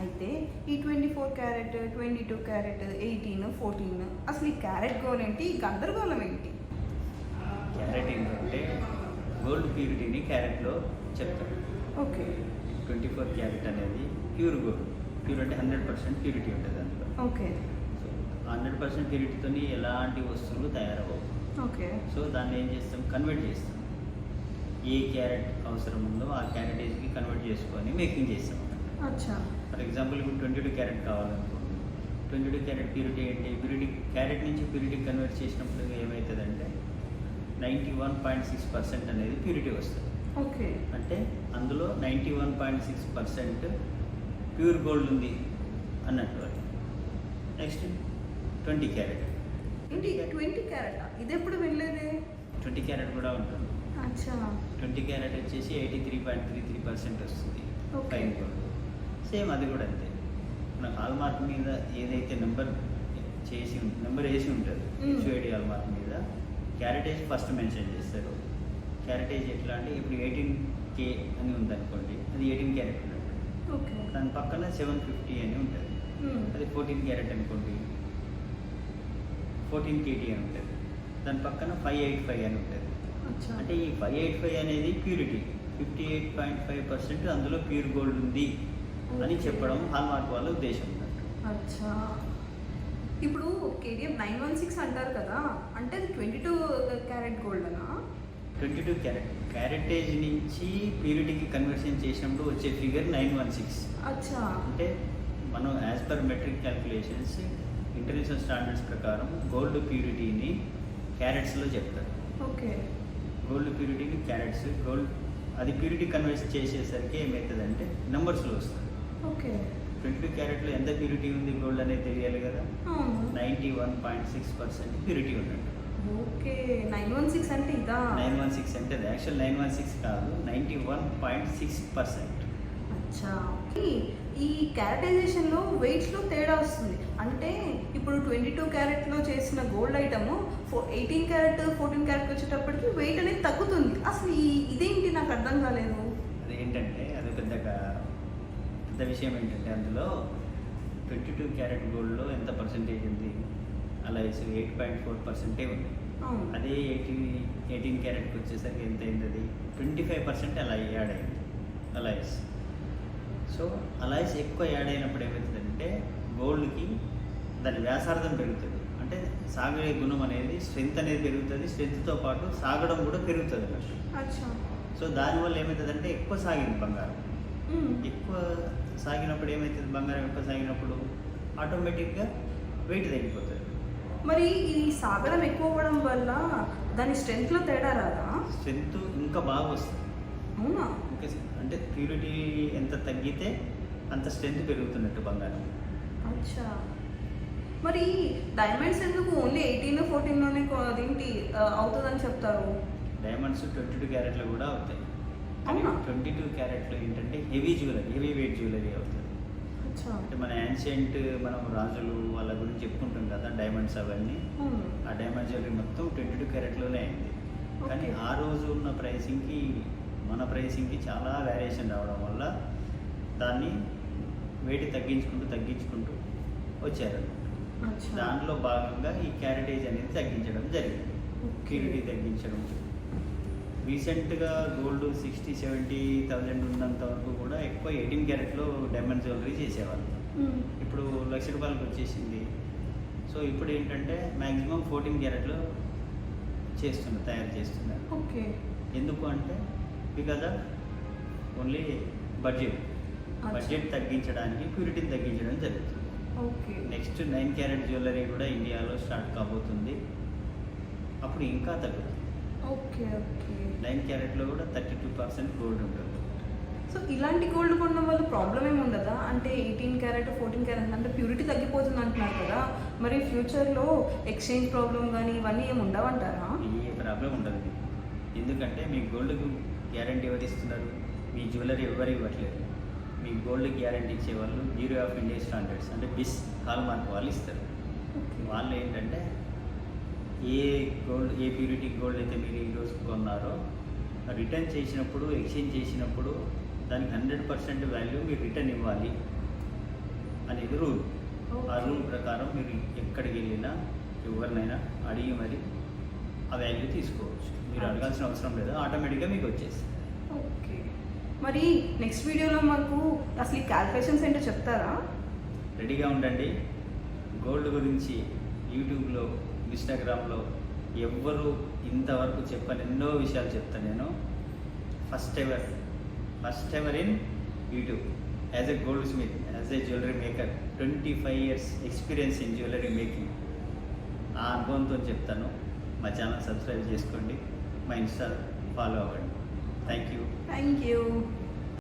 అయితే ఈ twenty four carat twenty two carat eighteen fourteen అసలు ఈ క్యారెట్ గోల్ ఏంటి? ఈ గందరగోళం ఏంటి? క్యారెట్ ఏంటంటే గోల్డ్ ప్యూరిటీని క్యారెట్లో చెప్తారు ఓకే. ట్వంటీ ఫోర్ క్యారెట్ అనేది ప్యూర్ గోల్డ్. ప్యూర్ అంటే హండ్రెడ్ పర్సెంట్ ప్యూరిటీ ఉంటుంది అందులో. ఓకే. సో హండ్రెడ్ పర్సెంట్ ప్యూరిటీతో ఎలాంటి వస్తువులు తయారవవు ఓకే. సో దాన్ని ఏం చేస్తాం? కన్వర్ట్ చేస్తాం. ఏ క్యారెట్ అవసరం ఉందో ఆ క్యారెటేజ్కి కన్వర్ట్ చేసుకొని మేకింగ్ చేస్తాం. అచ్చా. ఫర్ ఎగ్జాంపుల్ ఇప్పుడు ట్వంటీ టూ క్యారెట్ కావాలనుకోండి ట్వంటీ టూ క్యారెట్ ప్యూరిటీ ఏంటి ప్యూరిటీ క్యారెట్ నుంచి ప్యూరిటీ కన్వర్ట్ చేసినప్పుడు ఏమవుతుందంటే ninety one point six percent అనేది ప్యూరిటీ వస్తుంది. ఓకే. అంటే అందులో ninety one point six percent pure gold ఉంది అన్నట్టు next twenty carat. Twenty carat? ఇది ఎప్పుడు వెళ్ళలేదే ట్వంటీ క్యారెట్ కూడా ఉంటుంది. అచ్చా. ట్వంటీ క్యారెట్ వచ్చేసి eighty three point three three percent వస్తుంది. Fine gold. సేమ్ అది కూడా అంతే. మన హాల్మార్క్ మీద ఏదైతే నెంబర్ చేసి నెంబర్ వేసి ఉంటుంది Mm. హెచ్ఐడి హాల్మార్క్ మీద క్యారెటేజ్ ఫస్ట్ మెన్షన్ చేస్తారు. క్యారెటేజ్ ఎట్లా అంటే ఇప్పుడు ఎయిటీన్ కే అని ఉందనుకోండి అది ఎయిటీన్ క్యారెట్ ఓకే. దాని పక్కన సెవెన్ ఫిఫ్టీ అని ఉంటుంది. అది ఫోర్టీన్ క్యారెట్ అనుకోండి. ఫోర్టీన్ కేటీ అని ఉంటుంది. దాని పక్కన ఫైవ్ ఎయిట్ ఫైవ్ అని ఉంటుంది. అంటే ఈ ఫైవ్ ఎయిట్ ఫైవ్ అనేది purity. Fifty eight point five percent అందులో ప్యూర్ గోల్డ్ ఉంది. అని. చెప్పడం హాల్మార్క్ వాళ్ళ ఉద్దేశం. అచ్చా. ఇప్పుడు కేడిఎం నైన్ వన్ సిక్స్ అంటారు కదా అంటే అది ట్వంటీ టూ క్యారెట్ గోల్డ్ అనా ట్వంటీ టూ క్యారెట్ క్యారెటేజ్ నుంచి ప్యూరిటీకి కన్వర్షన్ చేసినప్పుడు వచ్చే ఫిగర్ నైన్ వన్ సిక్స్. అచ్చా. అంటే మనం as per metric calculations international standards ప్రకారం గోల్డ్ ప్యూరిటీని క్యారెట్స్లో చెప్తారు. ఓకే. గోల్డ్ ప్యూరిటీని క్యారెట్స్ గోల్డ్ అది ప్యూరిటీ కన్వర్ట్ చేసేసరికి ఏమవుతుందంటే నెంబర్స్లో వస్తుంది ఓకే. ట్వంటీ క్యారెట్లో ఎంత ప్యూరిటీ ఉంది గోల్డ్ అనేది తెలియాలి కదా? Ninety one point six percent purity ఉన్నట్టు ఓకే. నైన్ వన్ సిక్స్ అంటే ఇదా? నైన్ వన్ సిక్స్ అంటే యాక్చువల్ నైన్ వన్ సిక్స్ కాదు ninety one point six percent అచ్చా ఓకే. ఈ క్యారెటైజేషన్లో వెయిట్స్లో తేడా వస్తుంది. అంటే ఇప్పుడు ట్వంటీ టూ క్యారెట్లో చేసిన గోల్డ్ ఐటమ్ ఫో ఎయిటీన్ క్యారెట్ ఫోర్టీన్ క్యారెట్ వచ్చేటప్పటికి వెయిట్ అనేది తగ్గుతుంది. అసలు ఈ ఇదేంటి? నాకు అర్థం కాలేదు. అదేంటంటే అది పెద్ద విషయం ఏంటంటే అందులో ట్వంటీ టూ క్యారెట్ గోల్డ్లో ఎంత పర్సెంటేజ్ ఉంది? అలా ఎయిట్ పాయింట్ ఫోర్ పర్సెంటే ఉంది. అదే ఎయిటీన్ ఎయిటీన్ క్యారెట్కి వచ్చేసరికి ఎంత అయింది అది ట్వంటీ ఫైవ్ పర్సెంట్ అలా యాడ్ అయింది. అలాయిస్ సో అలాయిస్ ఎక్కువ యాడ్ అయినప్పుడు ఏమవుతుందంటే గోల్డ్కి దాని వ్యాసార్థం పెరుగుతుంది. అంటే సాగే గుణం అనేది స్ట్రెంత్ అనేది పెరుగుతుంది. స్ట్రెంత్తో పాటు సాగడం కూడా పెరుగుతుంది అన్నట్టు సో దానివల్ల ఏమవుతుందంటే ఎక్కువ సాగింది బంగారం. ఎక్కువ సాగినప్పుడు ఏమవుతుంది బంగారం ఎక్కువ సాగినప్పుడు ఆటోమేటిక్గా వెయిట్ తగ్గిపోతుంది. మరి ఈ సాగరం ఎక్కువ అవ్వడం వల్ల దాని స్ట్రెంగ్త్లో తేడా రాదా? స్ట్రెంత్ ఇంకా బాగా వస్తుంది. అవునా? ఇంకా అంటే ప్యూరిటీ ఎంత తగ్గితే అంత స్ట్రెంత్ పెరుగుతున్నట్టు బంగారం. అచ్చా. మరి డైమండ్స్ ఎందుకు? ఓన్లీ ఎయిటీన్ ఫోర్టీన్లోనే అదేంటి అవుతుందని చెప్తారు? డైమండ్స్ ట్వంటీ టూ క్యారెట్లో కూడా అవుతాయి. కానీ? ట్వంటీ టూ క్యారెట్లో ఏంటంటే heavy jewellery heavy weight jewellery అవుతుంది. అంటే మన యాన్షియంట్ మనం రాజులు వాళ్ళ గురించి చెప్పుకుంటాం కదా డైమండ్స్ అవన్నీ. అవును ఆ డైమండ్ జ్యువెలరీ మొత్తం ట్వంటీ టూ క్యారెట్లోనే అయింది. కానీ. ఆ రోజు ఉన్న ప్రైసింగ్కి మన ప్రైసింగ్కి చాలా వేరియేషన్ రావడం వల్ల దాన్ని వెయిట్ తగ్గించుకుంటూ తగ్గించుకుంటూ వచ్చారు. దాంట్లో భాగంగా ఈ క్యారెటేజ్ అనేది తగ్గించడం జరిగింది. ప్యూరిటీ తగ్గించడం. రీసెంట్గా గోల్డ్ సిక్స్టీ సెవెంటీ థౌజండ్ ఉన్నంత వరకు కూడా ఎక్కువ ఎయిటీన్ క్యారెట్లో డైమండ్ జ్యువెలరీ చేసేవాళ్ళు. ఇప్పుడు లక్ష రూపాయలకు వచ్చేసింది. సో ఇప్పుడు ఏంటంటే మ్యాక్సిమం ఫోర్టీన్ క్యారెట్లో చేస్తున్నారు తయారు చేస్తున్నారు. ఓకే. ఎందుకు అంటే because of only budget. Budget తగ్గించడానికి ప్యూరిటీని తగ్గించడం జరుగుతుంది. Okay. Next nine carat jewellery కూడా ఇండియాలో స్టార్ట్ కాబోతుంది. అప్పుడు ఇంకా తగ్గుతుంది. Okay okay. నైన్ క్యారెట్లో కూడా థర్టీ టూ పర్సెంట్ గోల్డ్ ఉంటుంది. సో ఇలాంటి గోల్డ్ కొనడం వల్ల ప్రాబ్లం ఏమి ఉండదా? అంటే ఎయిటీన్ క్యారెట్ ఫోర్టీన్ క్యారెట్ అంటే ప్యూరిటీ తగ్గిపోతుంది అంటున్నారు కదా. మరి ఫ్యూచర్లో ఎక్స్చేంజ్ ప్రాబ్లం కానీ ఇవన్నీ ఏమి ఉండవంటారా? ఏ ప్రాబ్లం ఉండదు. ఎందుకంటే మీ గోల్డ్కి గ్యారంటీ ఎవరు ఇస్తున్నారు? మీ జ్యువెలరీ ఎవరు ఇవ్వట్లేదు. మీ గోల్డ్ గ్యారంటీ ఇచ్చే వాళ్ళు బ్యూరో ఆఫ్ ఇండియా స్టాండర్డ్స్ అంటే బిస్ హాల్ మార్క్ వాళ్ళు ఇస్తారు. వాళ్ళు ఏంటంటే ఏ గోల్డ్ ఏ ప్యూరిటీ గోల్డ్ అయితే మీరు ఈరోజు కొన్నారో రిటర్న్ చేసినప్పుడు ఎక్స్చేంజ్ చేసినప్పుడు దానికి హండ్రెడ్ పర్సెంట్ వాల్యూ మీరు రిటర్న్ ఇవ్వాలి అనేది రూల్. ఆ రూల్ ప్రకారం మీరు ఎక్కడికి వెళ్ళినా ఎవరినైనా అడిగి మరి ఆ వాల్యూ తీసుకోవచ్చు. మీరు అడగాల్సిన అవసరం లేదు. ఆటోమేటిక్గా మీకు వచ్చేస్తుంది. ఓకే. మరి నెక్స్ట్ వీడియోలో మాకు అసలు ఈ క్యాల్కులేషన్స్ ఏంటో చెప్తారా? రెడీగా ఉండండి. గోల్డ్ గురించి యూట్యూబ్లో ఇన్స్టాగ్రామ్లో ఎవ్వరు ఇంతవరకు చెప్పని ఎన్నో విషయాలు చెప్తాను నేను. First ever first ever in YouTube as a goldsmith as a jewellery maker twenty five years experience in jewellery making ఆ అనుభవంతో చెప్తాను. మా ఛానల్ సబ్స్క్రైబ్ చేసుకోండి. మా ఇన్స్టా ఫాలో అవ్వండి. Thank you thank you